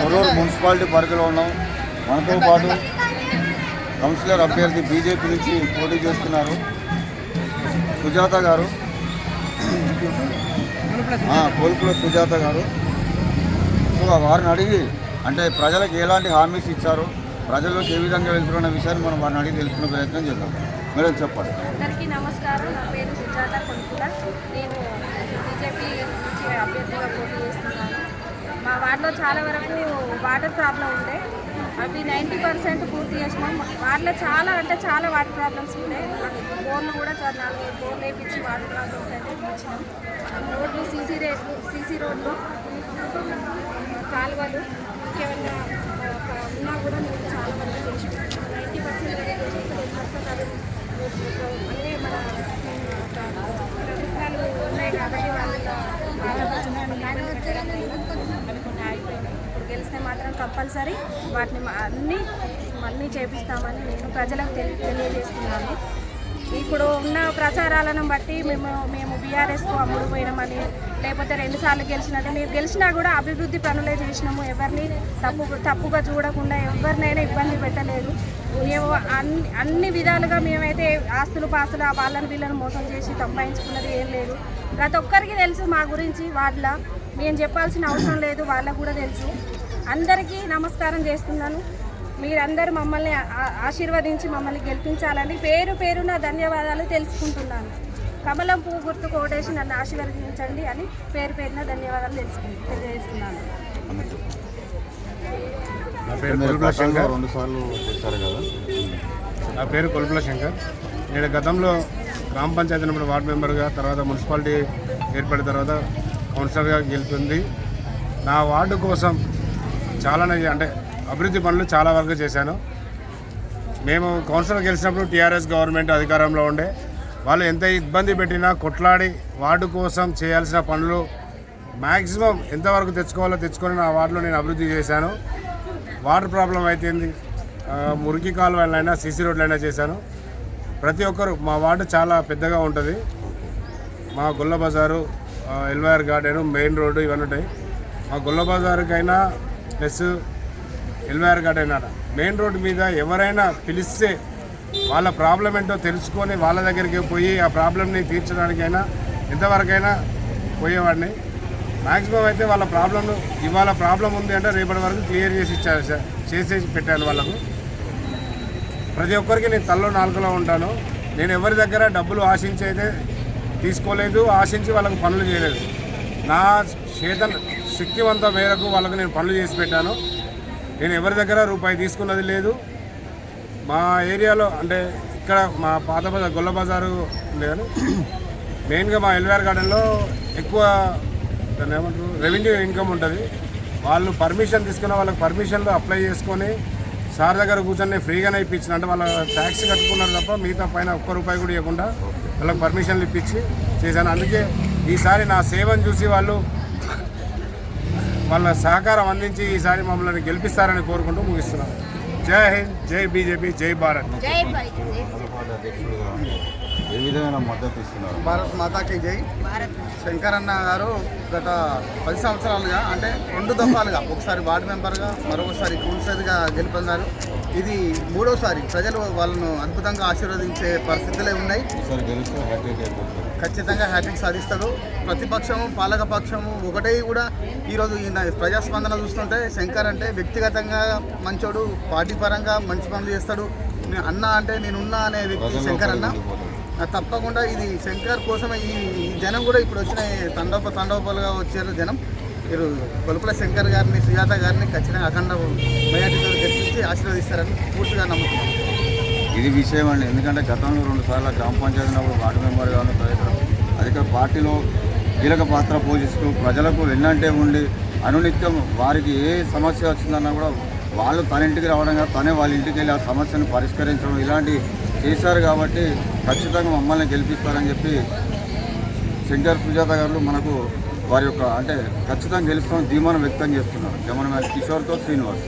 కొరూరు municipality పరిధిలో ఉన్నాం. మనతో పాటు కౌన్సిలర్ అభ్యర్థి బీజేపీ నుంచి పోటీ చేస్తున్నారు. సుజాత గారు. కోల్పుల సుజాత గారు. సో వారిని అడిగి అంటే ప్రజలకు ఎలాంటి హామీస్ ఇచ్చారు? ప్రజల్లోకి ఏ విధంగా వెళ్తున్న విషయాన్ని మనం వారిని అడిగి తెలుసుకునే ప్రయత్నం చేద్దాం. మేడం చెప్పండి. అందరికీ నమస్కారం. నా పేరు సుజాత కొనుక్కుల నేను బీజేపీ నుంచి అభ్యర్థిగా పోటీ చేస్తున్నాను మా వార్డులో చాలా వరకు వాటర్ ప్రాబ్లం ఉండే. అవి నైంటీ పర్సెంట్ పూర్తి చేసినాం. వాటిలో చాలా అంటే చాలా వాటర్ ప్రాబ్లమ్స్ ఉండే. బోర్లు కూడా చాలా నాలుగు బోర్లు వేయించి వాటర్ ప్రాబ్లమ్స్ అయితే ఇచ్చినాం రోడ్లు సీసీ రేట్లు సీసీ రోడ్లు కాలువలు ఇంకేమైనా ఉన్నా కూడా మేము చాలా వరకు చేసినాం నైంటీ పర్సెంట్ టెన్ పర్సెంట్ అది అంటే మన ప్రభుత్వాలు ఉన్నాయి కాబట్టి వాళ్ళ కొన్ని ఆగిపోయినాయి ఇప్పుడు గెలిస్తే మాత్రం కంపల్సరీ వాటిని అన్నీ అన్నీ చేపిస్తామని నేను ప్రజలకు తెలి తెలియజేస్తున్నాను. ఇప్పుడు ఉన్న ప్రచారాలను బట్టి మేము మేము బీఆర్ఎస్కు అమ్ముడు పోయినామని లేకపోతే రెండుసార్లు గెలిచినట్టు. మీరు గెలిచినా కూడా అభివృద్ధి పనులే చేసినాము. ఎవరిని తప్పు తప్పుగా చూడకుండా ఎవరినైనా ఇబ్బంది పెట్టలేదు. మేము అన్ని అన్ని విధాలుగా మేమైతే ఆస్తులు పాస్తులు ఆ వాళ్ళని వీళ్ళని మోసం చేసి సంపాదించుకున్నది ఏం లేదు. ప్రతి ఒక్కరికి తెలుసు మా గురించి వాళ్ళ మేము చెప్పాల్సిన అవసరం లేదు వాళ్ళకు కూడా తెలుసు. అందరికీ నమస్కారం చేస్తున్నాను. మీరందరూ మమ్మల్ని ఆ- ఆశీర్వదించి మమ్మల్ని గెలిపించాలని పేరు పేరున ధన్యవాదాలు తెలుసుకుంటున్నాను. కమలం పువ్వు గుర్తు కోటేసి నన్ను ఆశీర్వదించండి అని పేరు పేరున ధన్యవాదాలు తెలుసుకుంటు తెలియజేస్తున్నాను. నా పేరు కొల్పుల శంకర్. రెండు సార్లు చేశారు కదా. నా పేరు కొల్పుల శంకర్. నేను గతంలో గ్రామ పంచాయతీ ఉన్నప్పుడు వార్డు మెంబర్గా తర్వాత మున్సిపాలిటీ ఏర్పడిన తర్వాత కౌన్సిలర్గా గెలుపొంది. నా వార్డు కోసం చాలానే అంటే అభివృద్ధి పనులు చాలా వరకు చేశాను. మేము కౌన్సిల్ గెలిచినప్పుడు టీఆర్ఎస్ గవర్నమెంట్ అధికారంలో ఉండే. వాళ్ళు ఎంత ఇబ్బంది పెట్టినా కొట్లాడి వార్డు కోసం చేయాల్సిన పనులు మ్యాక్సిమం ఎంతవరకు తెచ్చుకోవాలో తెచ్చుకొని నా వార్డులో నేను అభివృద్ధి చేశాను. వాటర్ ప్రాబ్లం అయితేంది మురికి కాలువలైనా సీసీ రోడ్లైనా చేశాను. ప్రతి ఒక్కరు మా వార్డు చాలా పెద్దగా ఉంటుంది. మా గుల్ల బజారు ఎల్వైఆర్ గార్డెను మెయిన్ రోడ్డు ఇవన్నీ ఉంటాయి. మా గుల్ల బజారుకైనా ప్లస్ ఎల్వేర్ గార్డెన్ అన్న మెయిన్ రోడ్ మీద ఎవరైనా పిలిస్తే వాళ్ళ ప్రాబ్లం ఏంటో తెలుసుకొని వాళ్ళ దగ్గరికి పోయి ఆ ప్రాబ్లమ్ని తీర్చడానికైనా ఎంతవరకైనా పోయేవాడిని. మ్యాక్సిమం అయితే వాళ్ళ ప్రాబ్లంను ఇవాళ ప్రాబ్లం ఉంది అంటే రేపటి వరకు క్లియర్ చేసి ఇచ్చారు సార్. చేసేసి పెట్టాను వాళ్ళకు. ప్రతి ఒక్కరికి నేను తల్లో నాలుగులో ఉంటాను. నేను ఎవరి దగ్గర డబ్బులు ఆశించి అయితే తీసుకోలేదు ఆశించి వాళ్ళకు పనులు చేయలేదు. నా చేతను శక్తివంత మేరకు వాళ్ళకు నేను పనులు చేసి పెట్టాను. నేను ఎవరి దగ్గర రూపాయి తీసుకున్నది లేదు. మా ఏరియాలో అంటే ఇక్కడ మా పాత బజార్ గొల్ల బజారు ఉంది మెయిన్గా మా ఎల్వేర్ గార్డెన్లో ఎక్కువ దాన్ని ఏమంటారు రెవెన్యూ ఇన్కమ్ ఉంటుంది. వాళ్ళు పర్మిషన్ తీసుకున్న వాళ్ళకి పర్మిషన్లు అప్లై చేసుకొని సార్ దగ్గర కూర్చొని ఫ్రీగానే ఇప్పించిన. అంటే వాళ్ళ ట్యాక్స్ కట్టుకున్నారు తప్ప మిగతా పైన ఒక్క రూపాయి కూడా ఇవ్వకుండా వాళ్ళకి పర్మిషన్లు ఇప్పించి చేశాను. అందుకే ఈసారి నా సేవను చూసి వాళ్ళు వాళ్ళ సహకారం అందించి ఈసారి మమ్మల్ని గెలిపిస్తారని కోరుకుంటూ ముగిస్తున్నాను జై హింద్ జై బీజేపీ జై భారత్. ఏ విధమైన మద్దతు ఇస్తున్నారు? భారత్ మాతాకి జై. శంకర్ అన్న గారు గత పది సంవత్సరాలుగా అంటే రెండు దఫాలుగా ఒకసారి వార్డు మెంబర్గా మరొకసారి కౌన్సిలర్గా గెలుపొందారు. ఇది మూడోసారి ప్రజలు వాళ్ళను అద్భుతంగా ఆశీర్వదించే పరిస్థితులే ఉన్నాయి. ఖచ్చితంగా హ్యాట్రిక్ సాధిస్తాడు ప్రతిపక్షము పాలక పక్షము ఒకటే కూడా ఈరోజు ఈయన ప్రజాస్పందన చూస్తుంటే శంకర్ అంటే వ్యక్తిగతంగా మంచోడు పార్టీ పరంగా మంచి పనులు చేస్తాడు. అన్న అంటే నేనున్నా అనే వ్యక్తి శంకర్ అన్న. తప్పకుండా ఇది శంకర్ కోసమే ఈ జనం కూడా ఇప్పుడు వచ్చిన తండోప తండోపాలుగా వచ్చారు జనం. మీరు కొలుపుల శంకర్ గారిని సుజాత గారిని ఖచ్చితంగా అఖండ మెజార్టీతో గెలిపించి ఆశీర్వదిస్తారని పూర్తిగా నమ్ముతున్నాం. ఇది విషయం అండి. ఎందుకంటే గతంలో రెండు సార్లు గ్రామ పంచాయతీ వార్డు మెంబర్ తదితర అధిక పార్టీలో కీలక పాత్ర పోషిస్తూ ప్రజలకు వెన్నంటే ఉండి అనునిత్యం వారికి ఏ సమస్య వచ్చిందన్నా కూడా వాళ్ళు తన ఇంటికి రావడం కాదు తనే వాళ్ళ ఇంటికి వెళ్ళి ఆ సమస్యను పరిష్కరించడం ఇలాంటి చేశారు కాబట్టి ఖచ్చితంగా మమ్మల్ని గెలిపిస్తారని చెప్పి శంకర్ సుజాత గారు మనకు వారి యొక్క అంటే ఖచ్చితంగా గెలుస్తామని ధీమానం వ్యక్తం చేస్తున్నారు. జమన కిషోర్తో శ్రీనివాస్.